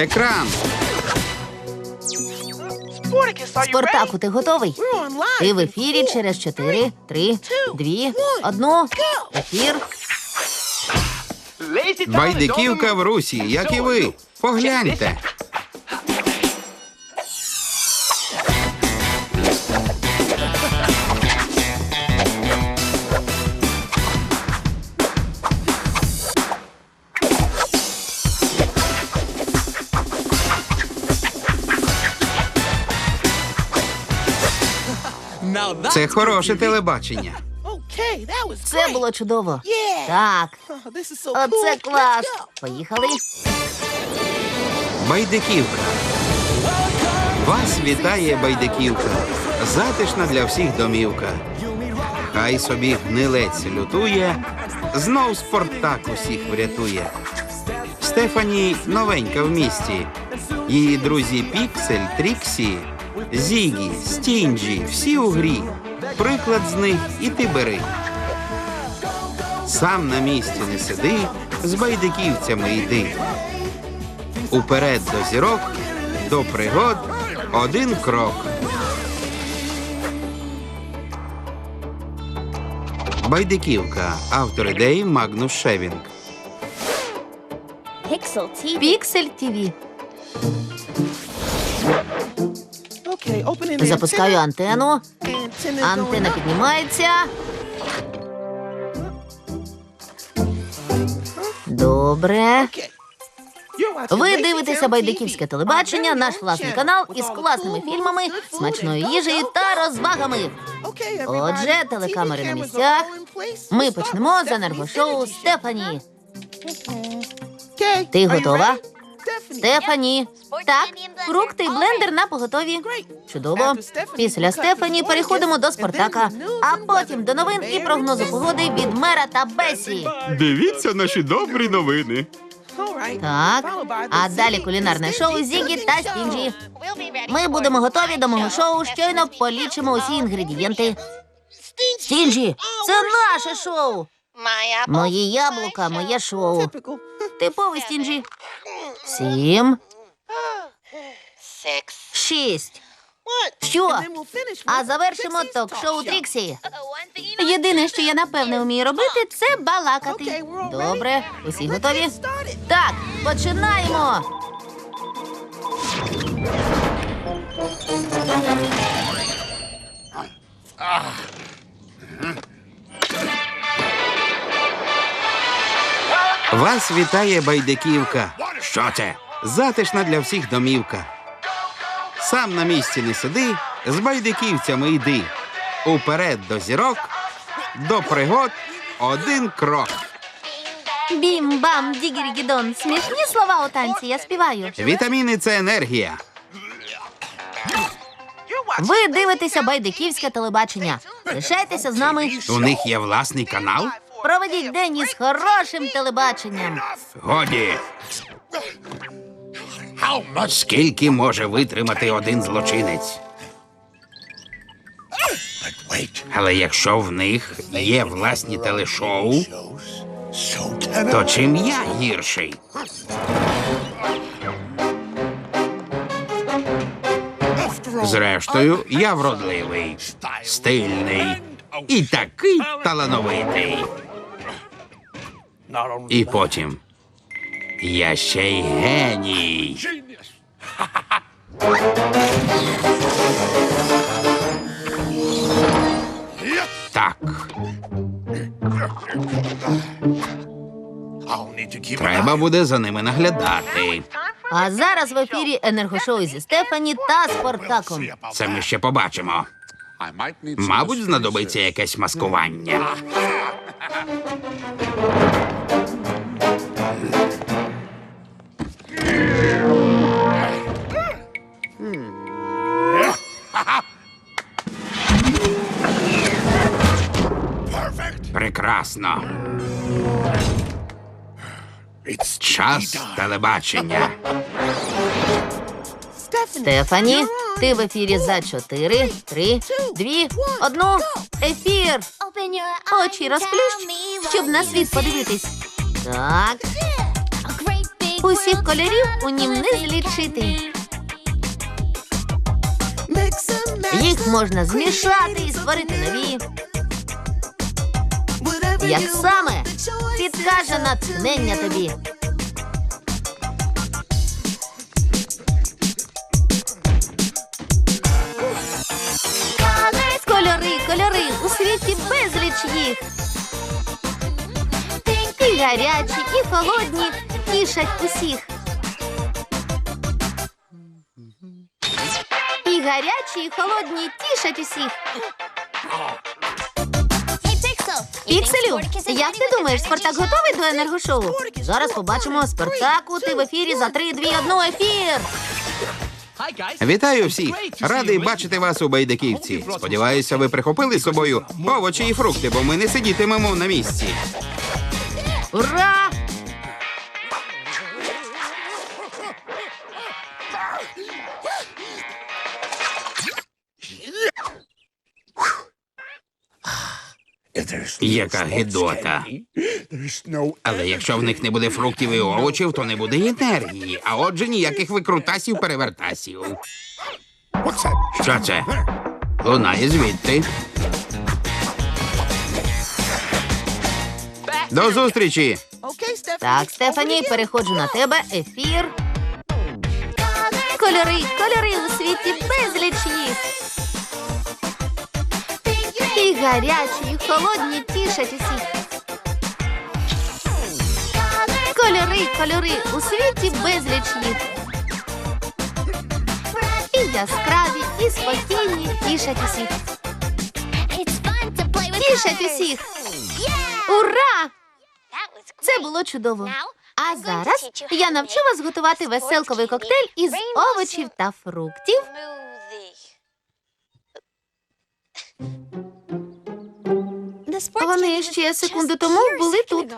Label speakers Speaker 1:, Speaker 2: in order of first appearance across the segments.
Speaker 1: Екран.
Speaker 2: Спартаку, ти готовий? Ти в ефірі через 4, 3, 2, 1. Ефір.
Speaker 1: Байдиківка в Русі, як і ви. Погляньте. Це хороше телебачення.
Speaker 2: Це було чудово. Так, оце клас. Поїхали.
Speaker 1: Байдиківка. Вас вітає байдиківка. Затишна для всіх домівка. Хай собі гнилець лютує, знов Спартак усіх врятує. Стефані новенька в місті. Її друзі Піксель, Тріксі, Зігі, Стінджі, всі у грі. Приклад з них і ти бери. Сам на місці не сиди, з байдиківцями йди. Уперед до зірок, до пригод один крок. Байдиківка. Автор ідеї Магнус Шевінг.
Speaker 2: Піксель ТВ. Запускаю антенну. Антена піднімається. Добре. Ви дивитеся байдиківське телебачення, наш власний канал із класними фільмами, смачною їжею та розвагами. Отже, телекамери на місцях. Ми почнемо з енергошоу Стефані. Ти готова? Стефані. Так, фрукти і блендер на поготові. Чудово. Після Стефані переходимо до Спартака, а потім до новин і прогнозу погоди від мера та Бесі.
Speaker 1: Дивіться наші добрі новини.
Speaker 2: Так, а далі кулінарне шоу Зігі та Стінджі. Ми будемо готові до мого шоу. Щойно полічимо усі інгредієнти. Стінджі, це наше шоу. Мої яблука, моє шоу. Типовий Стінджі. Сім, шість. Що? А завершимо ток-шоу Тріксі. Єдине, що я напевне вмію робити, це балакати. Добре, усі готові? Так, починаємо.
Speaker 1: Вас вітає байдиківка. Що це? Затишна для всіх домівка. Сам на місці не сиди, з байдиківцями йди. Уперед до зірок, до пригод один крок.
Speaker 2: Бім-бам, дігіргідон. Смішні слова у танці, я співаю.
Speaker 1: Вітаміни це енергія.
Speaker 2: Ви дивитеся байдиківське телебачення. Лишайтеся з нами.
Speaker 1: У них є власний канал.
Speaker 2: Проведіть день із хорошим телебаченням.
Speaker 1: Годі. Скільки може витримати один злочинець? Але якщо в них є власні телешоу, то чим я гірший? Зрештою, я вродливий, стильний і такий талановитий. І потім. Я ще й геній. Так, треба буде за ними наглядати.
Speaker 2: А зараз в ефірі енергошоу зі Стефані та Спартаком.
Speaker 1: Це ми ще побачимо. Мабуть, знадобиться якесь маскування. Прекрасно. Час телебачення.
Speaker 2: Стефані, ти в ефірі за 4, 3, 2, 1. Ефір. Очі розплющ, щоб на світ подивитись. Так, Усіх кольорів у нім не злічити. Їх можна змішати і створити нові. Як саме підкаже натхнення тобі. Кольори, кольори, у світі безліч їх. І гарячі, і холодні тішать усіх. І гарячі, і холодні тішать усіх. Пікселю, як ти думаєш, Спартак готовий до енергошоу? Зараз побачимо Спартаку. Ти в ефірі за 3, 2, 1, ефір.
Speaker 1: Вітаю всіх! Радий бачити вас у байдиківці. Сподіваюся, ви прихопили з собою овочі і фрукти, бо ми не сидітимемо на місці.
Speaker 2: Ура!
Speaker 1: Яка гидота. Але якщо в них не буде фруктів і овочів, то не буде й енергії. А отже, ніяких викрутасів перевертасів. Що це? Лунає звідти. До зустрічі!
Speaker 2: Так, Стефані, переходжу на тебе. Ефір. Кольори, кольори у світі безліч їх. І гарячі, і холодні тішать усіх. Кольори, кольори у світі безліч їх. І яскраві, і спокійні тішать усіх. Тішать усіх. Ура! Це було чудово. А зараз я навчу вас готувати веселковий коктейль із овочів та фруктів. Вони ще секунду тому були тут.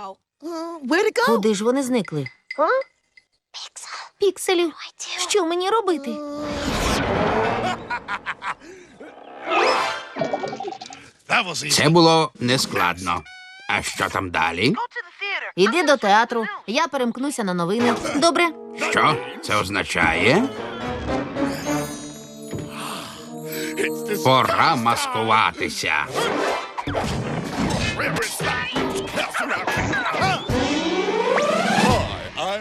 Speaker 2: Куди ж вони зникли? Пікселю, що мені робити?
Speaker 1: Це було нескладно. А що там далі?
Speaker 2: Іди до театру. Я перемкнуся на новини. Добре.
Speaker 1: Що це означає? Пора маскуватися.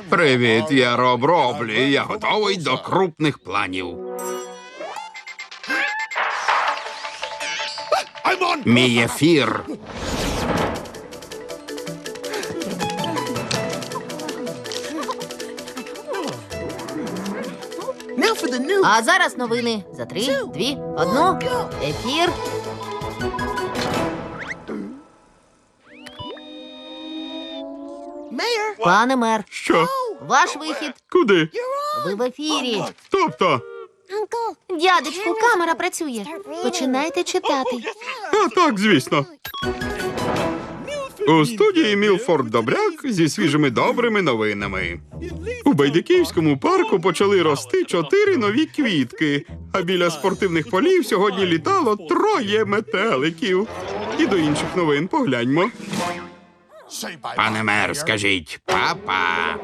Speaker 1: Привіт, я Роб Роблі. Я готовий до крупних планів. Мій ефір.
Speaker 2: А зараз новини. За три, дві, одну. Ефір. Пане мер,
Speaker 1: Що?
Speaker 2: ваш вихід.
Speaker 1: Куди?
Speaker 2: Ви в ефірі.
Speaker 1: Тобто?
Speaker 2: Дядечку, камера працює. Починайте читати.
Speaker 1: А так, звісно. У студії Мілфорд Добряк зі свіжими добрими новинами. У Байдиківському парку почали рости чотири нові квітки, а біля спортивних полів сьогодні літало троє метеликів. І до інших новин погляньмо. Пане мер, скажіть, папа.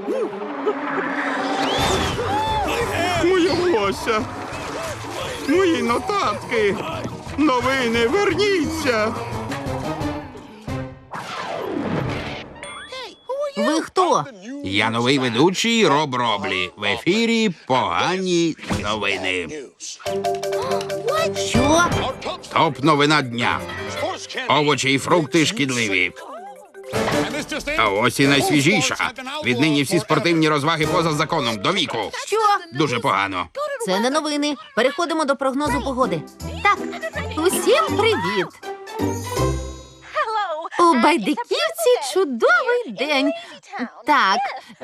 Speaker 1: Моє волосся. Мої нотатки. Новини, верніться.
Speaker 2: Ви хто?
Speaker 1: Я новий ведучий Роб Роблі. В ефірі погані новини.
Speaker 2: Що?
Speaker 1: Топ новина дня. Овочі і фрукти шкідливі. А ось і найсвіжіша. Віднині всі спортивні розваги поза законом до віку.
Speaker 2: Що?
Speaker 1: Дуже погано.
Speaker 2: Це не новини. Переходимо до прогнозу погоди. Так, усім привіт! У Байдиківці чудовий день. Так,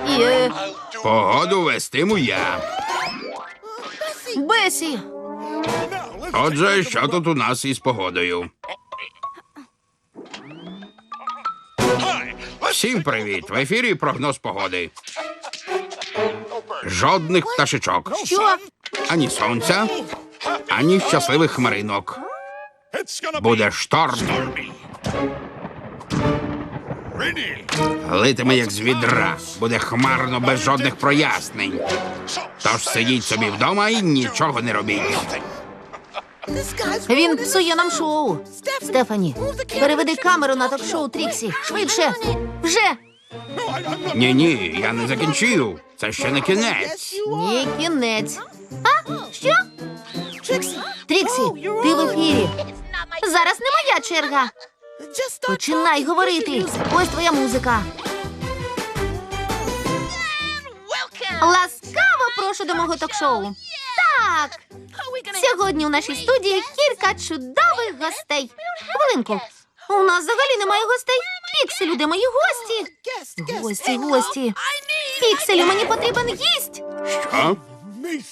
Speaker 2: і е,
Speaker 1: Погоду вестиму я.
Speaker 2: Бесі.
Speaker 1: Отже, що тут у нас із погодою? Всім привіт! В ефірі прогноз погоди. Жодних пташечок,
Speaker 2: Що?
Speaker 1: ані сонця, ані щасливих хмаринок. Буде шторм. Литиме як з відра. Буде хмарно без жодних прояснень. Тож сидіть собі вдома і нічого не робіть.
Speaker 2: Він псує нам шоу. Стефані, переведи камеру на ток-шоу Тріксі. Швидше. Вже.
Speaker 1: Ні, ні, я не закінчив. Це ще не кінець.
Speaker 2: Ні, кінець. А? Що? Тріксі, ти в ефірі. Зараз не моя черга. Починай говорити. Ось твоя музика. Ласкаво прошу до мого ток-шоу. Так. Сьогодні у нашій студії кілька чудових гостей. Хвилинку. У нас взагалі немає гостей. Пікселю, де мої гості? Гості, гості. Пікселю, мені потрібен гість.
Speaker 1: Що?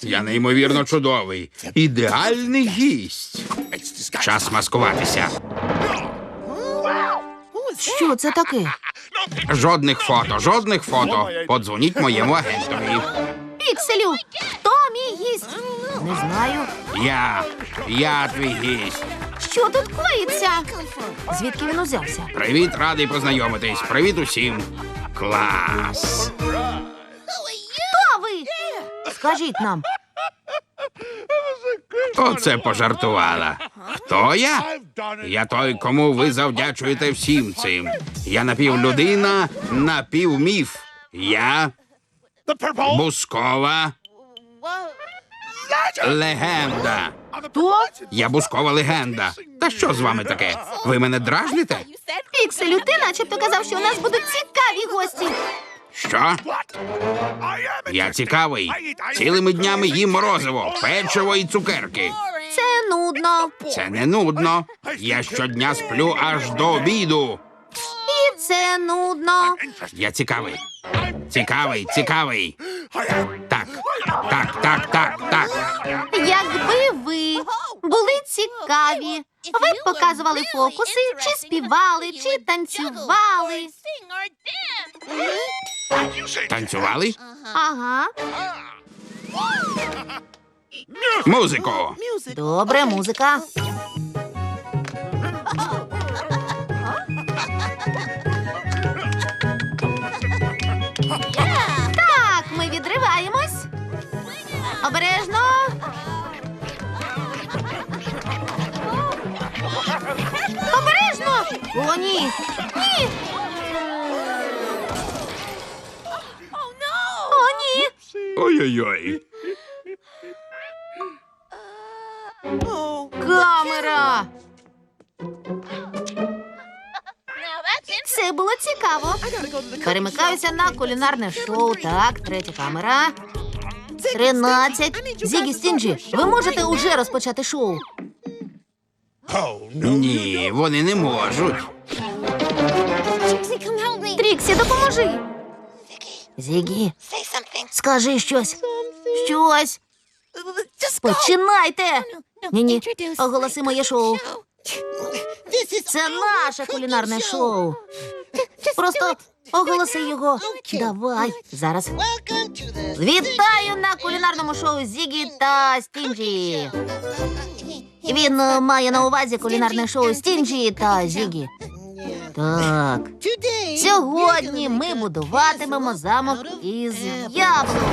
Speaker 1: Я неймовірно чудовий. Ідеальний гість. Час маскуватися.
Speaker 2: Що це таке?
Speaker 1: Жодних фото, жодних фото. Подзвоніть моєму агентові.
Speaker 2: Пікселю, хто гість? Не знаю.
Speaker 1: Я, я твій гість.
Speaker 2: Що тут коїться? Звідки він узявся?
Speaker 1: Привіт, радий познайомитись. Привіт усім. Клас.
Speaker 2: Хто ви? Скажіть нам.
Speaker 1: Оце пожартувала. Хто я? Я той, кому ви завдячуєте всім цим. Я напівлюдина, напівміф. Я бускова легенда.
Speaker 2: Хто?
Speaker 1: Я бускова легенда. Та що з вами таке? Ви мене дражните?
Speaker 2: Пікселю, ти начебто казав, що у нас будуть цікаві гості.
Speaker 1: Що? Я цікавий. Цілими днями їм морозиво, печиво і цукерки.
Speaker 2: Це нудно.
Speaker 1: Це не нудно. Я щодня сплю аж до обіду.
Speaker 2: І це нудно.
Speaker 1: Я цікавий. Цікавий, цікавий. Так, так, так, так, так.
Speaker 2: Якби ви були цікаві, ви б показували фокуси, чи співали, чи танцювали.
Speaker 1: Танцювали?
Speaker 2: Ага.
Speaker 1: Музику.
Speaker 2: Добре, музика. О, ні. Ні. О, ні.
Speaker 1: Ой-ой-ой.
Speaker 2: Камера. Це було цікаво. Перемикаюся на кулінарне шоу. Так, третя камера. Тринадцять. Зігі Стінджі, ви можете уже розпочати шоу.
Speaker 1: Ні, вони не можуть.
Speaker 2: Тріксі, допоможи. Зігі, скажи щось. Щось. Починайте. Ні, ні, оголоси моє шоу. Це наше кулінарне шоу. Просто оголоси його. Давай, зараз. Вітаю на кулінарному шоу Зігі та Стінджі. Він е, має на увазі кулінарне шоу Стінджі та Зігі. Так. Сьогодні ми будуватимемо замок із яблук.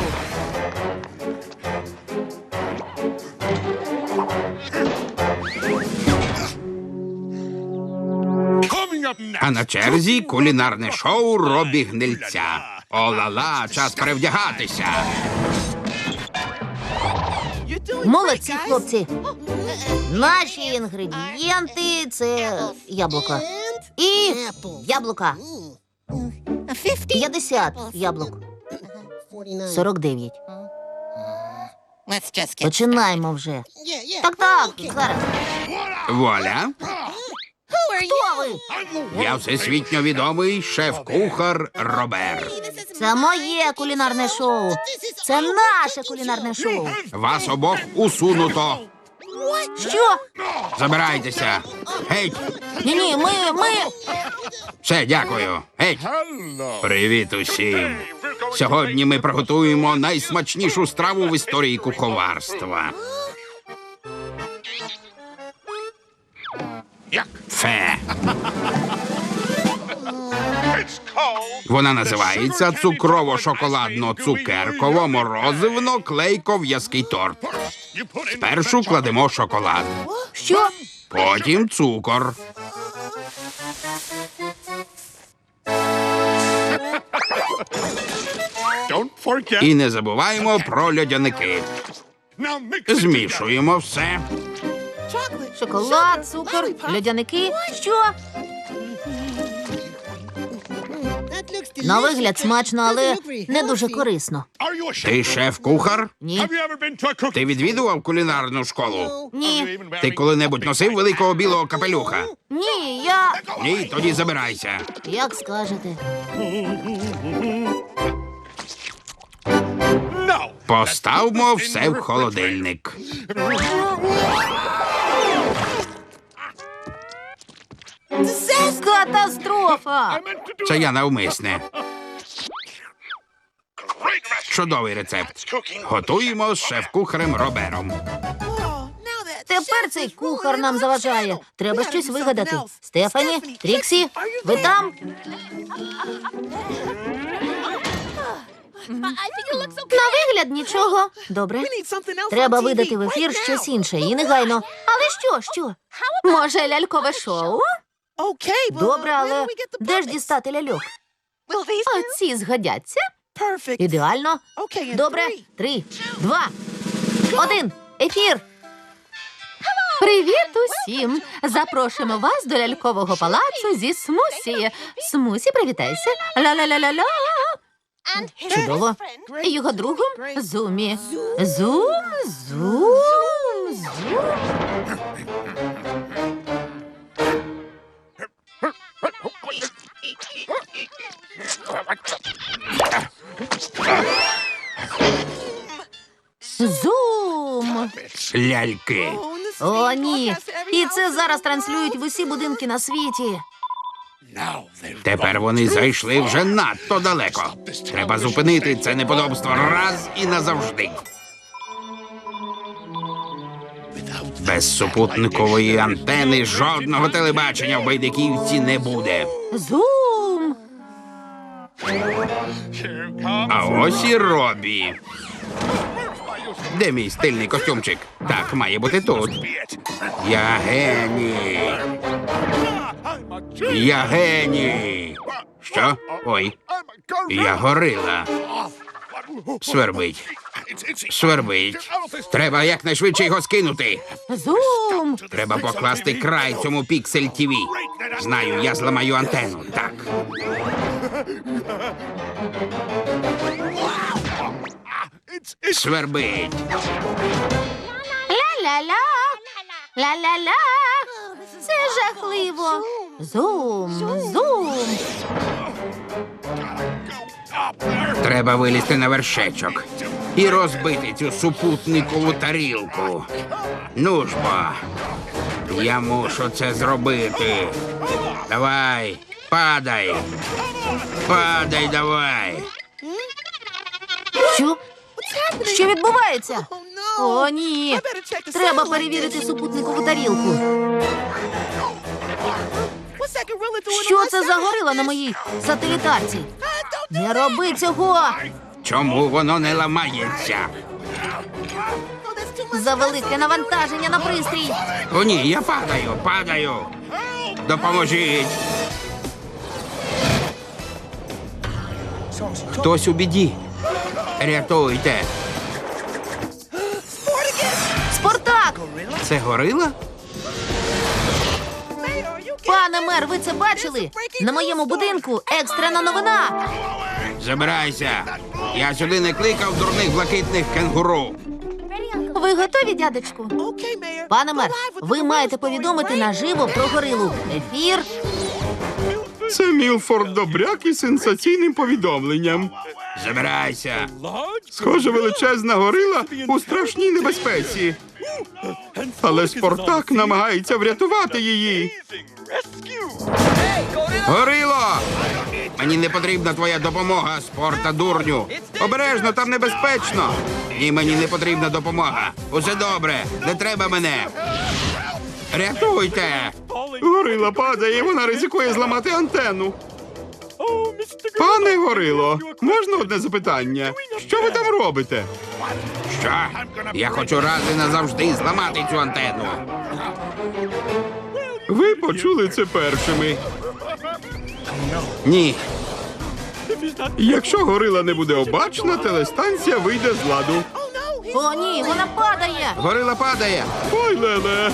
Speaker 1: А на черзі кулінарне шоу Робі Гнильця. О-ла-ла, час перевдягатися.
Speaker 2: Молодці, хлопці. Наші інгредієнти це яблука. І яблука. 50 яблук. 49. Починаємо вже. Так, так, зараз.
Speaker 1: Вуаля.
Speaker 2: Хто ви?
Speaker 1: Я всесвітньо відомий шеф-кухар Робер.
Speaker 2: Це моє кулінарне шоу. Це наше кулінарне шоу.
Speaker 1: Вас обох усунуто.
Speaker 2: Що?
Speaker 1: Забирайтеся. Геть.
Speaker 2: Ні, ні, ми, ми.
Speaker 1: Все, дякую. Геть. Привіт усім. Сьогодні ми приготуємо найсмачнішу страву в історії куховарства. Фе. Вона називається цукрово-шоколадно-цукерково-морозивно-клейко-в'язкий торт. Спершу кладемо шоколад,
Speaker 2: Що?
Speaker 1: потім цукор. І не забуваємо про льодяники. Змішуємо все.
Speaker 2: Шоколад, цукор, льодяники. Що? На вигляд смачно, але не дуже корисно.
Speaker 1: Ти шеф-кухар?
Speaker 2: Ні.
Speaker 1: Ти відвідував кулінарну школу?
Speaker 2: Ні.
Speaker 1: Ти коли-небудь носив великого білого капелюха?
Speaker 2: Ні, я.
Speaker 1: Ні, тоді забирайся.
Speaker 2: Як скажете.
Speaker 1: Поставмо все в холодильник.
Speaker 2: Катастрофа!
Speaker 1: Це я навмисне. Чудовий рецепт. Готуємо з шеф-кухарем Робером.
Speaker 2: Тепер цей кухар нам заважає. Треба щось вигадати. Стефані, Тріксі, ви там? На вигляд нічого. Добре. Треба видати в ефір щось інше і негайно. Але що, що? Може, лялькове шоу? Добре, але де ж дістати ляльок? Оці згодяться? Ідеально. Добре. Три, два, один. Ефір. Привіт усім! Запрошуємо вас до лялькового палацу зі Смусі. Смусі, привітайся. Ла-ла-ла-ла-ла. Чудово. І Його другом Зумі. Зум, зум, зум. Зум.
Speaker 1: Ляльки.
Speaker 2: О, ні. І це зараз транслюють в усі будинки на світі.
Speaker 1: Тепер вони зайшли вже надто далеко. Треба зупинити це неподобство раз і назавжди. Без супутникової антени жодного телебачення в Байдиківці не буде.
Speaker 2: Зум.
Speaker 1: А ось і Робі. Де мій стильний костюмчик? Так, має бути тут. Я геній. Я геній. Що? Ой, я горила. Свербить. Свербить. Треба якнайшвидше його скинути.
Speaker 2: Зум.
Speaker 1: Треба покласти край цьому піксель ТВ. Знаю, я зламаю антенну. Так. Свербить.
Speaker 2: Ля-ля-ля. Ля-ля-ля. Це жахливо. Зум, зум.
Speaker 1: Треба вилізти на вершечок і розбити цю супутникову тарілку. Ну ж бо, я мушу це зробити. Давай, падай. Падай, давай.
Speaker 2: Що? Що відбувається? О, ні. Треба перевірити супутникову тарілку. Що це за горила на моїй сателітарці? Не роби цього!
Speaker 1: Чому воно не ламається?
Speaker 2: За велике навантаження на пристрій.
Speaker 1: О, ні, я падаю, падаю. Допоможіть. Хтось у біді. Рятуйте.
Speaker 2: Спартак!
Speaker 1: Це горила?
Speaker 2: Пане мер, ви це бачили? На моєму будинку екстрена новина.
Speaker 1: Забирайся. Я сюди не кликав дурних блакитних кенгуру.
Speaker 2: Ви готові, дядечку? Пане мер, ви маєте повідомити наживо про горилу. Ефір.
Speaker 1: Це Мілфорд Добряк із сенсаційним повідомленням. Забирайся. Схоже, величезна горила у страшній небезпеці. Але Спартак намагається врятувати її. Горило! Мені не потрібна твоя допомога, спорта дурню. Обережно, там небезпечно. Ні, мені не потрібна допомога. Усе добре, не треба мене. Рятуйте! Горила падає, вона ризикує зламати антенну.
Speaker 3: Пане Горило, можна одне запитання? Що ви там робите?
Speaker 1: Що? Я хочу раз і назавжди зламати цю антенну.
Speaker 3: Ви почули це першими.
Speaker 1: Ні.
Speaker 3: Якщо горила не буде обачна, телестанція вийде з ладу.
Speaker 2: О, ні, вона падає.
Speaker 1: Горила падає.
Speaker 3: Ой, леле.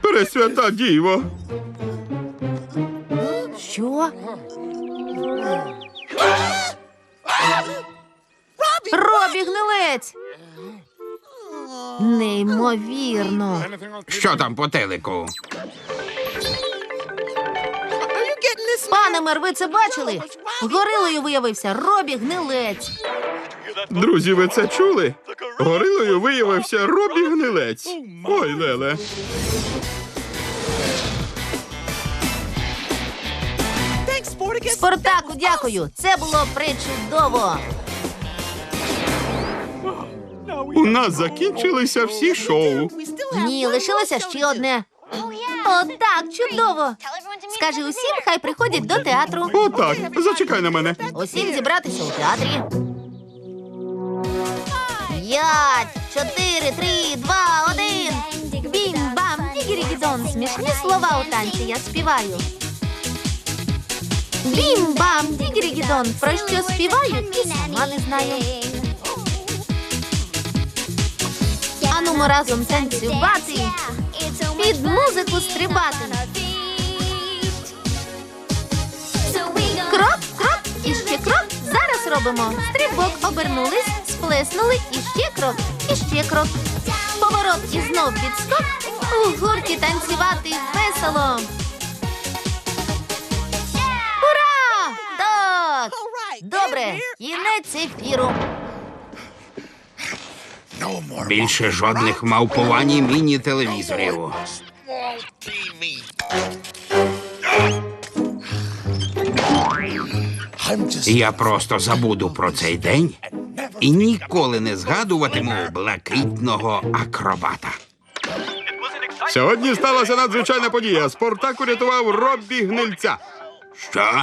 Speaker 3: Пресвята діво.
Speaker 2: Що? Робі гнилець. Неймовірно.
Speaker 1: Що там по телеку?
Speaker 2: Пане мер, ви це бачили? Горилою виявився Робі гнилець.
Speaker 3: Друзі, ви це чули? Горилою виявився Робі Гнилець. Ой, леле.
Speaker 2: Спартаку, дякую. Це було причудово.
Speaker 3: У нас закінчилися всі шоу.
Speaker 2: Ні, лишилося ще одне. О, так, чудово. Скажи усім, хай приходять до театру.
Speaker 3: Отак, зачекай на мене.
Speaker 2: Усім зібратися у театрі. П'ять, чотири, три, два, один. Бім-бам, дігірігідон. Смішні слова у танці я співаю. Бім-бам, дігірігідон. Про що співаю, і сама не знаю. Ану, ми разом танцювати, під музику стрибати. Крок, крок, і ще крок. Робимо. Стрибок обернулись, сплеснули, і ще крок, і ще крок. Поворот і знов підскок. У гурті танцювати весело. Ура! Так! Добре, кінець ефіру.
Speaker 1: Більше жодних мавпувань і міні-телевізорів. Я просто забуду про цей день і ніколи не згадуватиму блакитного акробата.
Speaker 3: Сьогодні сталася надзвичайна подія. Спартак урятував Роббі Гнильця.
Speaker 1: Що?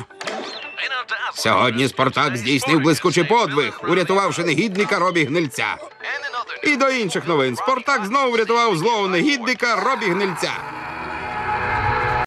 Speaker 1: Сьогодні Спартак здійснив блискучий подвиг, урятувавши негідника Робі Гнильця. І до інших новин Спартак знову врятував злого негідника Робі Гнильця.